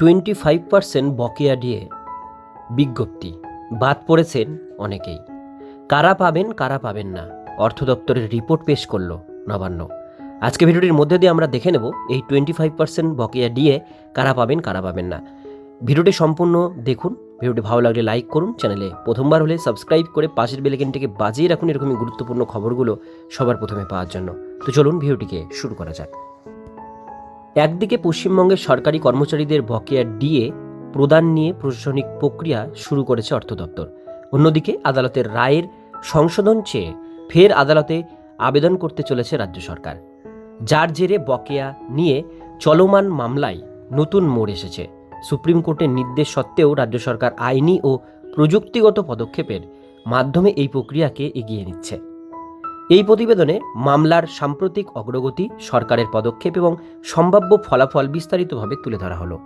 Twenty five percent বকেয়া দিয়ে বিজ্ঞপ্তি। বাদ পড়েছেন অনেকেই। কারা পাবেন কারা পাবেন না, অর্থ দপ্তরের রিপোর্ট পেশ করল নবান্ন। আজকে ভিডিওটির মধ্যে দিয়ে আমরা দেখে নেব এই টোয়েন্টি ফাইভ পার্সেন্ট বকেয়া দিয়ে কারা পাবেন কারা পাবেন না। ভিডিওটি সম্পূর্ণ দেখুন, ভিডিওটি ভালো লাগলে লাইক করুন, চ্যানেলে প্রথমবার হলে সাবস্ক্রাইব করে পাশের বেলেকেনটিকে বাজিয়ে রাখুন এরকমই গুরুত্বপূর্ণ খবরগুলো সবার প্রথমে পাওয়ার জন্য। তো চলুন ভিডিওটিকে শুরু করা যাক। একদিকে পশ্চিমবঙ্গের সরকারি কর্মচারীদের বকেয়া ডিএ প্রদান নিয়ে প্রশাসনিক প্রক্রিয়া শুরু করেছে অর্থ দপ্তর। অন্যদিকে আদালতের রায়ের সংশোধন চেয়ে ফের আদালতে আবেদন করতে চলেছে রাজ্য সরকার। যার জেরে বকেয়া নিয়ে চলমান মামলায় নতুন মোড় এসেছে। সুপ্রিম কোর্টের নির্দেশ সত্ত্বেও রাজ্য সরকার আইনি ও প্রযুক্তিগত পদক্ষেপের মাধ্যমে এই প্রক্রিয়াকে এগিয়ে নিচ্ছে। এই প্রতিবেদনে মামলার সাম্প্রতিক অগ্রগতি, সরকারের পদক্ষেপ এবং সম্ভাব্য ফলাফল বিস্তারিতভাবে তুলে ধরা হলো।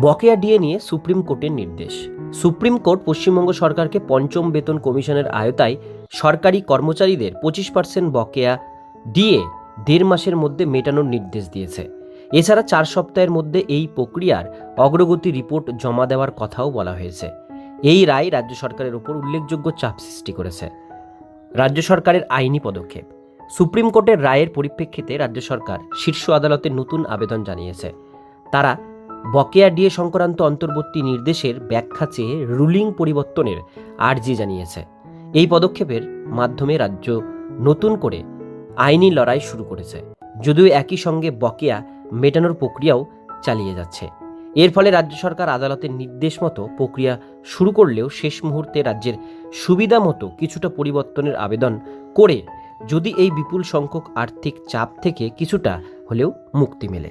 বকেয়া ডিএ নিয়ে সুপ্রিম কোর্টের নির্দেশ। সুপ্রিম কোর্ট পশ্চিমবঙ্গ সরকারকে পঞ্চম বেতন কমিশনের আয়তায় সরকারি কর্মচারীদের পঁচিশ পার্সেন্ট বকেয়া ডিএ দেড় মাসের মধ্যে মেটানোর নির্দেশ দিয়েছে। এছাড়া চার সপ্তাহের মধ্যে এই প্রক্রিয়ার অগ্রগতি রিপোর্ট জমা দেওয়ার কথাও বলা হয়েছে। এই রায় রাজ্য সরকারের উপর উল্লেখযোগ্য চাপ সৃষ্টি করেছে। রাজ্য সরকারের আইনি পদক্ষেপ। সুপ্রিম কোর্টের রায়ের পরিপ্রেক্ষিতে রাজ্য সরকার শীর্ষ আদালতে নতুন আবেদন জানিয়েছে। তারা বকেয়া ডিএ সংক্রান্ত অন্তর্বর্তী নির্দেশের ব্যাখ্যা চেয়ে রুলিং পরিবর্তনের আর্জি জানিয়েছে। এই পদক্ষেপের মাধ্যমে রাজ্য নতুন করে আইনি লড়াই শুরু করেছে। যদিও একই সঙ্গে বকেয়া মেটানোর প্রক্রিয়াও চালিয়ে যাচ্ছে। এর ফলে রাজ্য সরকার আদালতের নির্দেশ মতো প্রক্রিয়া শুরু করলেও শেষ মুহূর্তে রাজ্যের সুবিধা মতো কিছুটা পরিবর্তনের আবেদন করে যদি এই বিপুল সংখ্যক আর্থিক চাপ থেকে কিছুটা হলেও মুক্তি মেলে।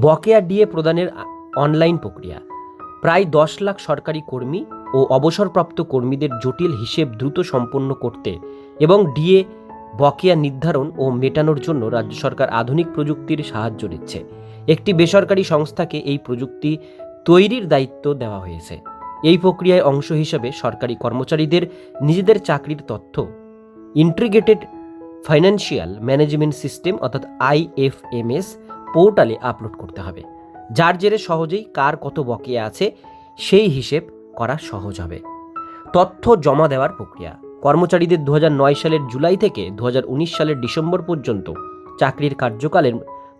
বকেয়া ডিএ প্রদানের অনলাইন প্রক্রিয়া। প্রায় দশ লাখ সরকারি কর্মী ও অবসরপ্রাপ্ত কর্মীদের জটিল হিসেব দ্রুত সম্পন্ন করতে এবং ডিএ বকেয়া নির্ধারণ ও মেটানোর জন্য রাজ্য সরকার আধুনিক প্রযুক্তির সাহায্য নিচ্ছে। একটি বেসরকারি সংস্থাকে এই প্রযুক্তি তৈরির দায়িত্ব দেওয়া হয়েছে। এই প্রক্রিয়ায় অংশ হিসেবে সরকারি কর্মচারীদের নিজেদের চাকরির তথ্য, ইন্টিগ্রেটেড ফাইন্যান্সিয়াল ম্যানেজমেন্ট সিস্টেম অর্থাৎ আইএফএমএস পোর্টালে আপলোড করতে হবে, যার জেরে সহজেই কার কত বকেয়া আছে সেই হিসেব করা সহজ হবে। তথ্য জমা দেওয়ার প্রক্রিয়া, কর্মচারীদের দু হাজার নয় সালের জুলাই থেকে দু হাজার উনিশ সালের ডিসেম্বর পর্যন্ত চাকরির কার্যকালের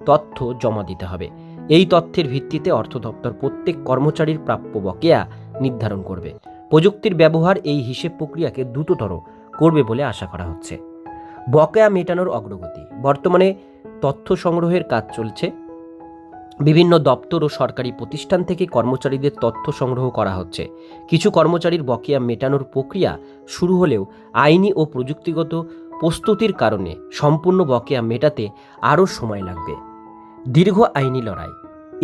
তথ্য জমা দিতে হবে। এই তথ্যের ভিত্তিতে অর্থ দপ্তর প্রত্যেক কর্মচারীর প্রাপ্য বকেয়া নির্ধারণ করবে। প্রযুক্তির ব্যবহার এই হিসেব প্রক্রিয়াকে দ্রুততর করবে বলে আশা করা হচ্ছে। বকেয়া মেটানোর অগ্রগতি। বর্তমানে তথ্য সংগ্রহের কাজ চলছে। বিভিন্ন দপ্তর ও সরকারি প্রতিষ্ঠান থেকে কর্মচারীদের তথ্য সংগ্রহ করা হচ্ছে। কিছু কর্মচারীর বকেয়া মেটানোর প্রক্রিয়া শুরু হলেও আইনি ও প্রযুক্তিগত প্রস্তুতির কারণে সম্পূর্ণ বকেয়া মেটাতে আরও সময় লাগবে। দীর্ঘ আইনি লড়াই।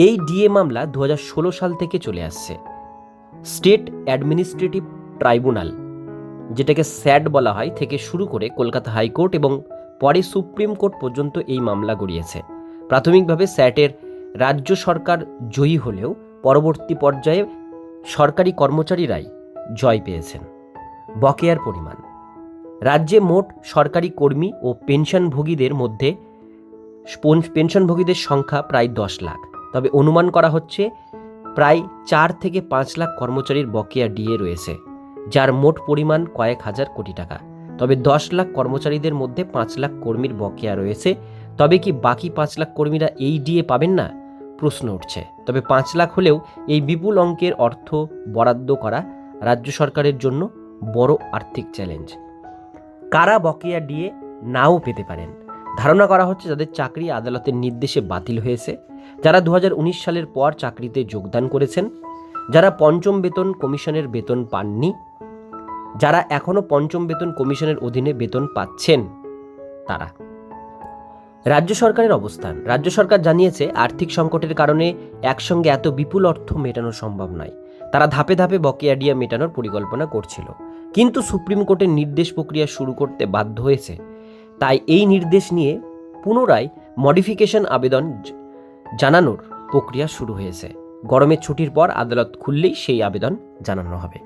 এই ডিএ মামলা দু হাজার ষোলো সাল থেকে চলে আসছে। স্টেট অ্যাডমিনিস্ট্রেটিভ ট্রাইব্যুনাল, যেটাকে স্যাড বলা হয়, থেকে শুরু করে কলকাতা হাইকোর্ট এবং পরে সুপ্রিম কোর্ট পর্যন্ত এই মামলা গড়িয়েছে। প্রাথমিকভাবে স্যাটের রাজ্য সরকার জয়ী হলেও পরবর্তী পর্যায়ে সরকারি কর্মচারীরাই জয় পেয়েছেন। বকেয়ার পরিমাণ। রাজ্যে মোট সরকারি কর্মী ও পেনশনভোগীদের মধ্যে পেনশনভোগীদের সংখ্যা প্রায় দশ লাখ। তবে অনুমান করা হচ্ছে প্রায় চার থেকে পাঁচ লাখ কর্মচারীর বকেয়া ডিএ রয়েছে, যার মোট পরিমাণ কয়েক হাজার কোটি টাকা। তবে দশ লাখ কর্মচারীদের মধ্যে পাঁচ লাখ কর্মীর বকেয়া রয়েছে। তবে কি বাকি পাঁচ লাখ কর্মীরা এই ডিএ পাবেন না? প্রশ্ন উঠছে। তবে পাঁচ লাখ হলেও এই বিপুল অঙ্কের অর্থ বরাদ্দ করা রাজ্য সরকারের জন্য বড় আর্থিক চ্যালেঞ্জ। কারা বকেয়া ডিএ নাও পেতে পারেন? ধারণা করা হচ্ছে যাদের চাকরি আদালতের নির্দেশে বাতিল হয়েছে, যারা দু হাজার উনিশ সালের পর চাকরিতে যোগদান করেছেন, যারা পঞ্চম বেতন কমিশনের বেতন পাননি, যারা এখনও পঞ্চম বেতন কমিশনের অধীনে বেতন পাচ্ছেন তারা। রাজ্য সরকারের অবস্থান। রাজ্য সরকার জানিয়েছে, আর্থিক সংকটের কারণে একসঙ্গে এত বিপুল অর্থ মেটানো সম্ভব নয়। তারা ধাপে ধাপে বকেয়া ডিয়া মেটানোর পরিকল্পনা করছিল। কিন্তু সুপ্রিম কোর্টের নির্দেশ প্রক্রিয়া শুরু করতে বাধ্য হয়েছে। তাই এই নির্দেশ নিয়ে পুনরায় মডিফিকেশন আবেদন জানানোর প্রক্রিয়া শুরু হয়েছে। গরমের ছুটির পর আদালত খুললেই সেই আবেদন জানানো হবে।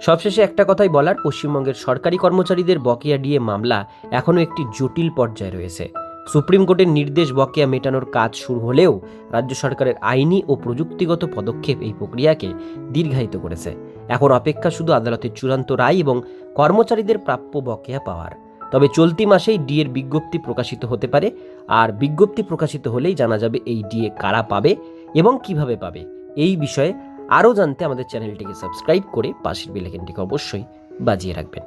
সবশেষে একটা কথাই বলার, পশ্চিমবঙ্গের সরকারি কর্মচারীদের বকেয়া ডিএ মামলা এখনও একটি জটিল পর্যায়ে রয়েছে। সুপ্রিম কোর্টের নির্দেশ বকেয়া মেটানোর কাজ শুরু হলেও রাজ্য সরকারের আইনি ও প্রযুক্তিগত পদক্ষেপ এই প্রক্রিয়াকে দীর্ঘায়িত করেছে। এখন অপেক্ষা শুধু আদালতের চূড়ান্ত রায় এবং কর্মচারীদের প্রাপ্য বকেয়া পাওয়ার। তবে চলতি মাসেই ডিএর বিজ্ঞপ্তি প্রকাশিত হতে পারে। আর বিজ্ঞপ্তি প্রকাশিত হলেই জানা যাবে এই ডিএ কারা পাবে এবং কীভাবে পাবে। এই বিষয়ে আরও জানতে আমাদের চ্যানেলটিকে সাবস্ক্রাইব করে পাশের বেলাইকনটিকে অবশ্যই বাজিয়ে রাখবেন।